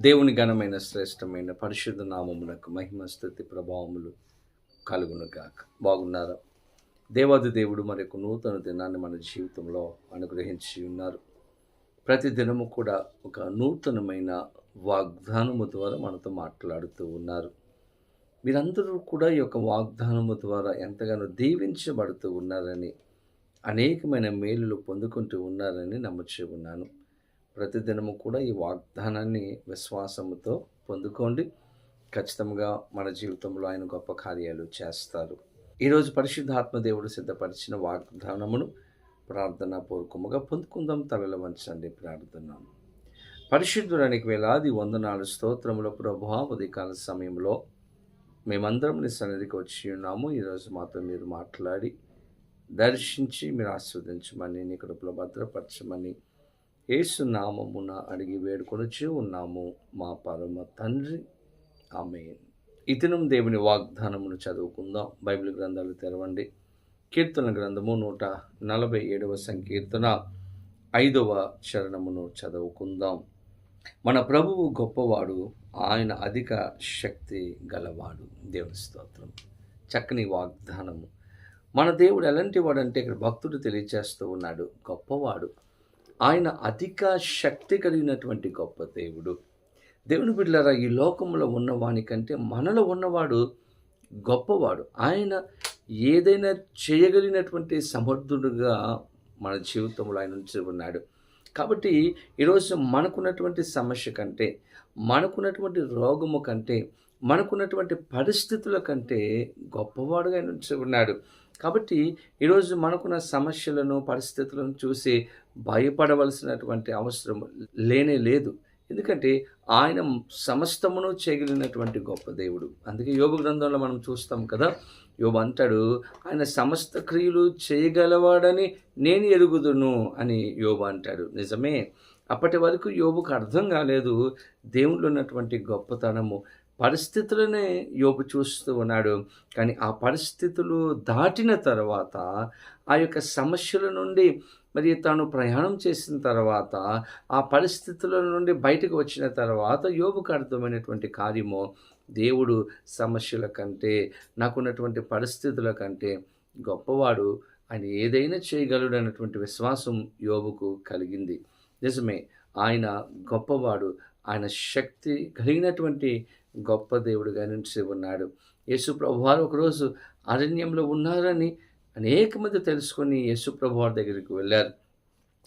దేవుని ఘనమైన శ్రేష్టమైన పరిశుద్ధ నామమునకు మహిమ స్థుతి ప్రభావములు కలుగును గాక బాగున్నారా? దేవాది దేవుడు మరొక నూతన దినాన్ని మన జీవితంలో అనుగ్రహించి ఉన్నారు. ప్రతి దినము కూడా ఒక నూతనమైన వాగ్దానము ద్వారా మనతో మాట్లాడుతూ ఉన్నారు. మీరందరూ కూడా ఈ యొక్క వాగ్దానము ద్వారా ఎంతగానో దీవించబడుతూ ఉన్నారని అనేకమైన మేలులు పొందుకుంటూ ఉన్నారని నమ్ముచూ ఉన్నాను. ప్రతిదినము కూడా ఈ వాగ్దానాన్ని విశ్వాసముతో పొందుకోండి. ఖచ్చితంగా మన జీవితంలో ఆయన గొప్ప కార్యాలు చేస్తారు. ఈరోజు పరిశుద్ధాత్మ దేవుడు సిద్ధపరిచిన వాగ్దానమును ప్రార్థన పూర్వకముగా పొందుకుందాం. తలల వంచండి ప్రార్థన పరిశుద్ధుడానికి వేలాది వందనాలు స్తోత్రముల. ప్రభా ఉదయకాల సమయంలో మేమందరం నీ సన్నిధికి వచ్చి ఉన్నాము. ఈరోజు మాతో మీరు మాట్లాడి దర్శించి మీరు ఆస్వాదించమని నీ కృపలో భద్రపరచమని యేసు నామమున అడిగి వేడుకొనుచు ఉన్నాము మా పరమ తండ్రి. ఆమె ఇతనం దేవుని వాగ్దానమును చదువుకుందాం. బైబిల్ గ్రంథాలు తెరవండి. కీర్తన గ్రంథము నూట నలభై ఏడవ సంకీర్తన ఐదవ చరణమును చదువుకుందాం. మన ప్రభువు గొప్పవాడు ఆయన అధిక శక్తి గలవాడు. దేవుని స్తోత్రం. చక్కని వాగ్దానము. మన దేవుడు ఎలాంటి వాడంటే ఇక్కడ భక్తుడు తెలియచేస్తూ ఉన్నాడు. గొప్పవాడు. ఆయన అధిక శక్తి కలిగినటువంటి గొప్ప దేవుడు. దేవుని బిడ్డలారా ఈ లోకంలో ఉన్నవానికంటే మనలో ఉన్నవాడు గొప్పవాడు. ఆయన ఏదైనా చేయగలిగినటువంటి సమర్థుడుగా మన జీవితంలో ఆయన ఉంచి ఉన్నాడు. కాబట్టి ఈరోజు మనకున్నటువంటి సమస్య కంటే మనకున్నటువంటి రోగము కంటే మనకున్నటువంటి పరిస్థితుల కంటే గొప్పవాడుగా ఆయన ఉన్నాడు. కాబట్టి ఈరోజు మనకున్న సమస్యలను పరిస్థితులను చూసి భయపడవలసినటువంటి అవసరం లేనే లేదు. ఎందుకంటే ఆయన సమస్తమును చేయగలిగినటువంటి గొప్ప దేవుడు. అందుకే యోగ గ్రంథంలో మనం చూస్తాం కదా యోబు అంటాడు ఆయన సమస్త క్రియలు చేయగలవాడని నేను ఎరుగుదును అని యోబు అంటాడు. నిజమే. అప్పటి వరకు యోబుకు అర్థం కాలేదు దేవుళ్ళు ఉన్నటువంటి గొప్పతనము. పరిస్థితులనే యోపు చూస్తూ ఉన్నాడు. కానీ ఆ పరిస్థితులు దాటిన తర్వాత ఆ యొక్క సమస్యల నుండి మరి తాను ప్రయాణం చేసిన తర్వాత ఆ పరిస్థితుల నుండి బయటకు వచ్చిన తర్వాత యోగుకు అర్థమైనటువంటి కార్యము దేవుడు సమస్యల కంటే నాకున్నటువంటి పరిస్థితుల కంటే గొప్పవాడు. ఆయన ఏదైనా చేయగలడు అన్నటువంటి విశ్వాసం యోగుకు కలిగింది. నిజమే ఆయన గొప్పవాడు. ఆయన శక్తి కలిగినటువంటి గొప్ప దేవుడుగా నుంచి ఉన్నాడు. యేసు ప్రభువారు ఒకరోజు అరణ్యంలో ఉన్నారని అనేక మంది తెలుసుకొని యేసు ప్రభువారి దగ్గరికి వెళ్ళారు.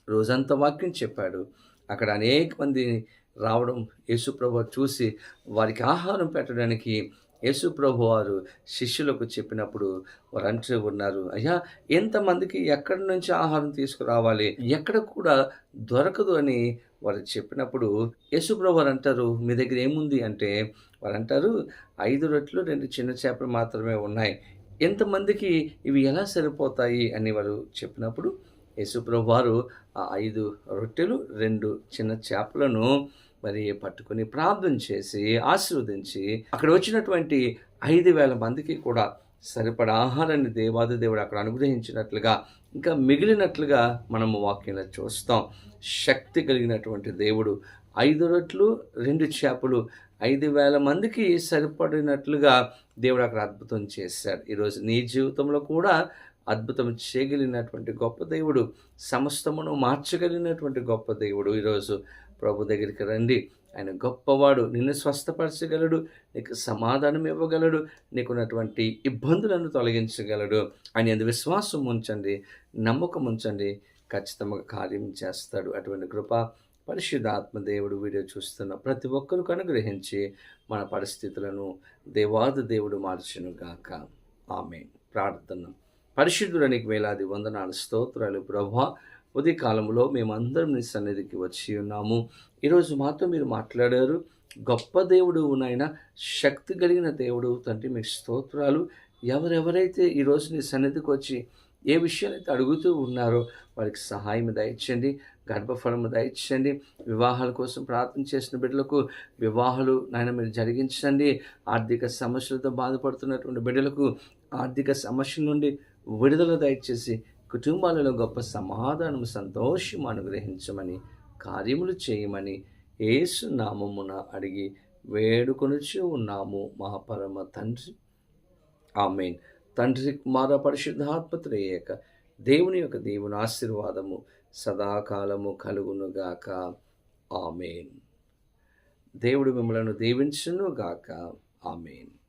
రోజంతా వాక్యం చెప్పాడు. అక్కడ అనేక మంది రావడం యేసు ప్రభు చూసి వారికి ఆహారం పెట్టడానికి యేసు ప్రభు వారు శిష్యులకు చెప్పినప్పుడు వారు అంటూ ఉన్నారు. అయ్యా ఎంతమందికి ఎక్కడి నుంచి ఆహారం తీసుకురావాలి? ఎక్కడ కూడా దొరకదు అని వారు చెప్పినప్పుడు యేసుప్రభు వారు అంటారు మీ దగ్గర ఏముంది? అంటే వారు అంటారు ఐదు రొట్లు రెండు చిన్న చేపలు మాత్రమే ఉన్నాయి. ఎంతమందికి ఇవి ఎలా సరిపోతాయి? అని వారు చెప్పినప్పుడు యేసుప్రభు వారు ఆ ఐదు రొట్టెలు రెండు చిన్న చేపలను మరి పట్టుకొని ప్రార్థన చేసి ఆశీర్వదించి అక్కడ వచ్చినటువంటి ఐదు వేల మందికి కూడా సరిపడా ఆహారాన్ని దేవాది దేవుడు అక్కడ అనుగ్రహించినట్లుగా ఇంకా మిగిలినట్లుగా మనము వాక్యంలో చూస్తాం. శక్తి కలిగినటువంటి దేవుడు ఐదు రొట్లు రెండు చేపలు ఐదు వేల మందికి సరిపడినట్లుగా దేవుడు అక్కడ అద్భుతం చేశాడు. ఈరోజు నీ జీవితంలో కూడా అద్భుతం చేయగలిగినటువంటి గొప్ప దేవుడు సమస్తమును మార్చగలిగినటువంటి గొప్ప దేవుడు. ఈరోజు ప్రభు దగ్గరికి రండి. ఆయన గొప్పవాడు నిన్ను స్వస్థపరచగలడు నీకు సమాధానం ఇవ్వగలడు నీకున్నటువంటి ఇబ్బందులను తొలగించగలడు. ఆయన ఎందు విశ్వాసం ఉంచండి నమ్మకం ఉంచండి ఖచ్చితంగా కార్యం చేస్తాడు. అటువంటి కృప పరిశుద్ధాత్మ దేవుడు వీడియో చూస్తున్న ప్రతి ఒక్కరు అనుగ్రహించి మన పరిస్థితులను దేవాది దేవుడు మార్చును గాక. ఆమె ప్రార్థన. పరిశుద్ధుడానికి వేలాది వందనాలు స్తోత్రాలు ప్రభా. ఉదయ కాలంలో మేమందరం నీ సన్నిధికి వచ్చి ఉన్నాము. ఈరోజు మాతో మీరు మాట్లాడారు. గొప్ప దేవుడు నాయన శక్తి కలిగిన దేవుడు తండ్రి మీ స్తోత్రాలు. ఎవరెవరైతే ఈరోజు నీ సన్నిధికి వచ్చి ఏ విషయాలైతే అడుగుతూ ఉన్నారో వారికి సహాయం దయచండి గర్భఫలము దయచండి వివాహాల కోసం ప్రార్థన చేసిన బిడ్డలకు వివాహాలు నాయన మీరు జరిగించండి. ఆర్థిక సమస్యలతో బాధపడుతున్నటువంటి బిడ్డలకు ఆర్థిక సమస్యల నుండి విడుదల దయచేసి కుటుంబాలలో గొప్ప సమాధానం సంతోషం అనుగ్రహించమని కార్యములు చేయమని యేసు నామమున అడిగి వేడుకొనుచు ఉన్నాము. మా పరమ తండ్రి. ఆమెన్. తండ్రి కుమార పరిశుద్ధాత్మత్రేయక దేవుని యొక్క దేవుని ఆశీర్వాదము సదాకాలము కలుగునుగాక. ఆమెన్. దేవుడు మిమ్మలను దీవించునుగాక. ఆమెన్.